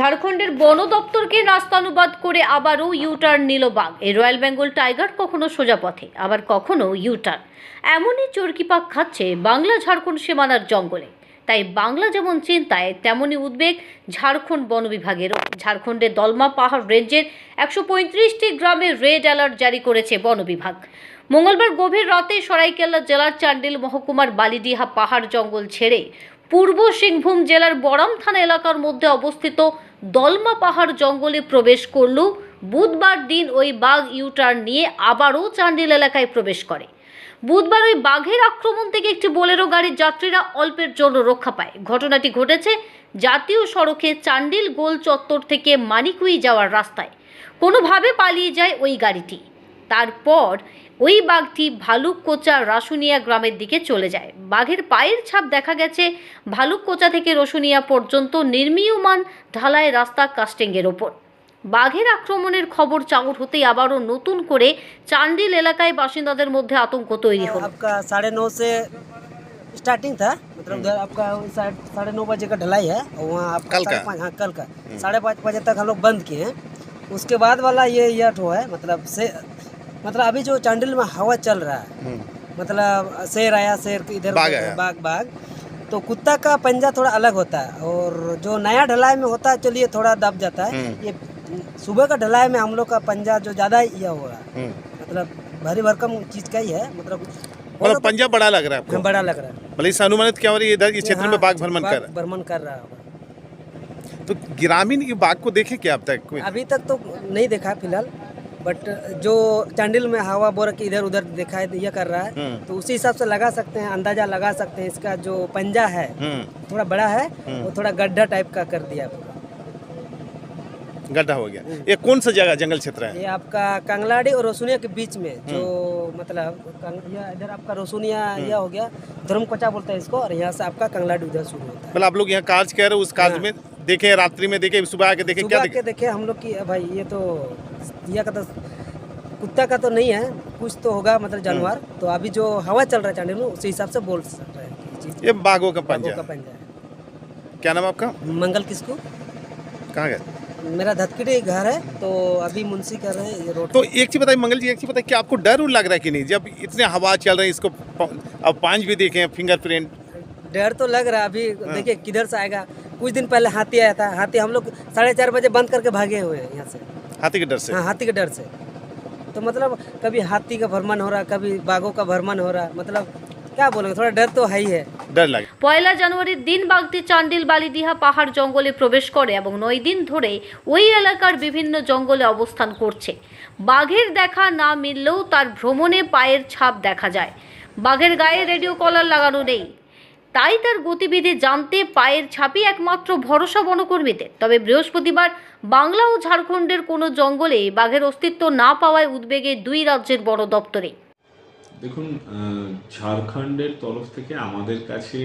ঝাড়খণ্ডের বন দপ্তরকে নাস্তানুবাদ করে আবারও ইউটার্ন নিল বাঘ। এই রয়্যাল বেঙ্গল টাইগার কখনো সোজা পথে, আবার কখনো ইউটার্ন এমনই চরকি পাক খাচ্ছে বাংলা ঝাড়খণ্ড সীমানার জঙ্গলে। তাই বাংলা যেমন চিন্তায়, তেমনই উদ্বেগ ঝাড়খণ্ড বন বিভাগেরও। ঝাড়খণ্ডের দলমা পাহাড় রেঞ্জের একশো পঁয়ত্রিশটি গ্রামে রেড অ্যালার্ট জারি করেছে বন বিভাগ। মঙ্গলবার গভীর রাতে সরাইকেল্লা জেলার চান্ডিল মহকুমার বালিডিহা পাহাড় জঙ্গল ছেড়ে পূর্ব সিংভূম জেলার বরাম থানা এলাকার মধ্যে অবস্থিত দলমা পাহাড় জঙ্গলে প্রবেশ করল। বুধবার দিন ওই বাঘ ইউটার্ন নিয়ে আবারও চান্ডিল এলাকায় প্রবেশ করে। বুধবার ওই বাঘের আক্রমণ থেকে একটি বোলেরো গাড়ির যাত্রীরা অল্পের জন্য রক্ষা পায়। ঘটনাটি ঘটেছে জাতীয় সড়কে চান্ডিল গোল চত্বর থেকে মানিকুই যাওয়ার রাস্তায়। কোনোভাবে পালিয়ে যায় ওই গাড়িটি। তারপর ওই বাঘটি ভালুককোচা রাসুনিয়া গ্রামের দিকে চলে যায় বাঘের পায়ের ছাপ দেখা গেছে ভালুককোচা থেকে রসুনিয়া পর্যন্ত নির্মীয়মান ঢালাই রাস্তা কাস্টিংয়ের ওপর বাঘের আক্রমণের খবর চাউর হতেই আবারও নতুন করে চান্ডিল এলাকায় বাসিন্দাদের মধ্যে আতঙ্ক তৈরি হলো आपका साढ़े नौ से स्टार्टिंग था मतलब उधर आपका सा- साढ़े नौ बजे का ढलाई है और वहाँ आपका कल का? साढ़े पाँच हाँ कल का साढ़े पाँच बजे तक हम लोग बंद किए हैं उसके बाद वाला ये ये ठो है मतलब से मतलब अभी जो चांडिल में हवा चल रहा है मतलब शेर आया शेर इधर बाघ। बाघ बाघ तो कुत्ता का पंजा थोड़ा अलग होता है और जो नया ढलाई में होता है चलिए थोड़ा दब जाता है। हम्म। ये सुबह का ढलाई में हम लोग का पंजा जो ज़्यादा ये हो रहा है। हम्म। मतलब भारी भरकम चीज़ का ही है मतलब मतलब पंजा बड़ा लग रहा है हाँ, आपको बड़ा लग रहा है। भले इससे अनुमानित क्या हो रही है इधर इस क्षेत्र में बाघ भ्रमण कर भ्रमण कर रहा होगा है। तो ग्रामीण बाघ को देखे क्या अब तक अभी तक तो नहीं देखा फ़िलहाल। बट जो चांडिल में हवा बोर के इधर उधर देखा है ये कर रहा है। हम्म। तो उसी हिसाब से लगा सकते हैं अंदाज़ा लगा सकते हैं इसका जो पंजा है हम्म। थोड़ा बड़ा है हम्म। वो थोड़ा गड्ढा टाइप का कर दिया। गड्ढा हो गया। ये कौन सा जगह जंगल क्षेत्र है? ये आपका कंगलाड़ी और रोसुनिया के बीच में जो मतलब इधर आपका रोसुनिया यह हो गया धर्मकोचा बोलते हैं इसको और यहाँ से आपका कंगलाड़ी उधर शुरू होता है। मतलब आप लोग यहाँ कार्य कह रहे हो उस कार्य हाँ। में देखे रात्रि में देखे सुबह आके देखे क्या देखे? देखे हम लोग की भाई ये तो दिया का तो कुत्ता का तो नहीं है कुछ तो होगा मतलब जानवर। तो अभी जो हवा चल रहा है चांडी में उसी हिसाब से बोल सकते हैं ये बाघों का पंजा। का पंजा है। क्या नाम आपका? मंगल किसको? कहाँ गए? मेरा धतकड़ी घर है तो अभी मुंशी कर रहे हैं ये रोड तो एक चीज़ बताइए मंगल जी एक चीज़ बताइए कि आपको डर लग रहा है कि नहीं? जब इतने हवा चल रही है इसको अब पाँच भी देखे हैं फिंगरप्रिंट डर तो लग रहा है अभी हाँ। देखिए किधर से आएगा? कुछ दिन पहले हाथी आया था हाथी हम लोग साढ़े चार बजे बंद करके भागे हुए हैं यहाँ से। हाथी के डर से हाँ हाथी के डर से तो मतलब कभी हाथी का भ्रमण हो रहा है कभी बाघों का भ्रमण हो रहा है मतलब क्या बोलेंगे थोड़ा डर तो है ही है डर लगे পয়লা জানুয়ারির দিন বাগদি চান্ডিল বালিদিহা পাহাড় জঙ্গলে প্রবেশ করে এবং নয় দিন ধরে ওই এলাকার বিভিন্ন জঙ্গলে অবস্থান করছে বাঘের দেখা না মিললেও তার ভ্রমণে পায়ের ছাপ দেখা যায় বাঘের গায়ে রেডিও কলার লাগানো নেই তাই তার গতিবিধি জানতে পায়ের ছাপই একমাত্র ভরসা বনকর্মীদের। তবে বৃহস্পতিবার বাংলা ও ঝাড়খণ্ডের কোনো জঙ্গলে বাঘের অস্তিত্ব না পাওয়ায় উদ্বেগে দুই রাজ্যের বড় দপ্তরে। দেখুন ঝাড়খণ্ডের তরফ থেকে আমাদের কাছে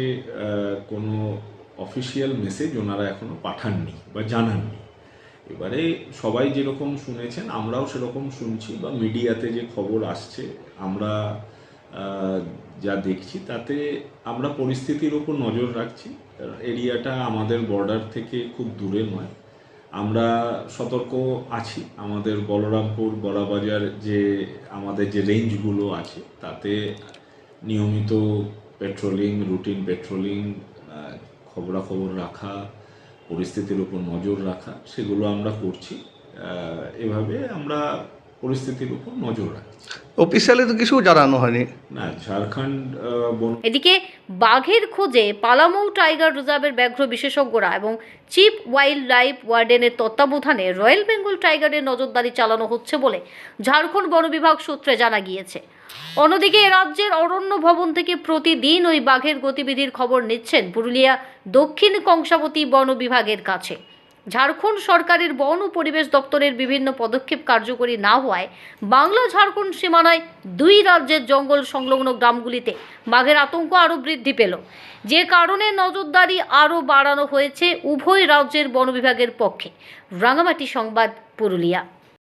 কোনো অফিসিয়াল মেসেজ ওনারা এখনও পাঠাননি বা জানাননি। এবারে সবাই যেরকম শুনেছেন, আমরাও সেরকম শুনছি বা মিডিয়াতে যে খবর আসছে, আমরা যা দেখছি, তাতে আমরা পরিস্থিতির ওপর নজর রাখছি। এরিয়াটা আমাদের বর্ডার থেকে খুব দূরে নয়। আমরা সতর্ক আছি। আমাদের বলরামপুর, বড়াবাজার যে, আমাদের যে রেঞ্জগুলো আছে, তাতে নিয়মিত পেট্রোলিং রুটিন পেট্রোলিং খবরাখবর রাখা, পরিস্থিতির উপর নজর রাখা, সেগুলো আমরা করছি। এভাবে আমরা পরিস্থিতির উপর নজর রাখছি অফিসিয়ালি তো কিছু জানানো হয়নি। না ঝাড়খণ্ড বন এদিকে বাঘের খোঁজে পালামৌ টাইগার রিজার্ভের ব্যাঘ্র বিশেষজ্ঞরা এবং চিফ ওয়াইল্ড লাইফ ওয়ার্ডেনের তত্ত্বাবধানে রয়্যাল বেঙ্গল টাইগারের নজরদারি চালানো হচ্ছে বলে ঝাড়খণ্ড বন বিভাগ সূত্রে জানা গিয়েছে। অন্যদিকে এ রাজ্যের অরণ্য ভবন থেকে প্রতিদিন ওই বাঘের গতিবিধির খবর নিচ্ছেন পুরুলিয়া দক্ষিণ কংসাবতী বন বিভাগের কাছে। ঝাড়খণ্ড সরকারের বন ও পরিবেশ দপ্তরের বিভিন্ন পদক্ষেপ কার্যকরী না হওয়ায় বাংলা ঝাড়খণ্ড সীমানায় দুই রাজ্যের জঙ্গল সংলগ্ন গ্রামগুলিতে বাঘের আতঙ্ক আরও বৃদ্ধি পেল। যে কারণে নজরদারি আরও বাড়ানো হয়েছে উভয় রাজ্যের বন বিভাগের পক্ষে। রাঙামাটি সংবাদ পুরুলিয়া।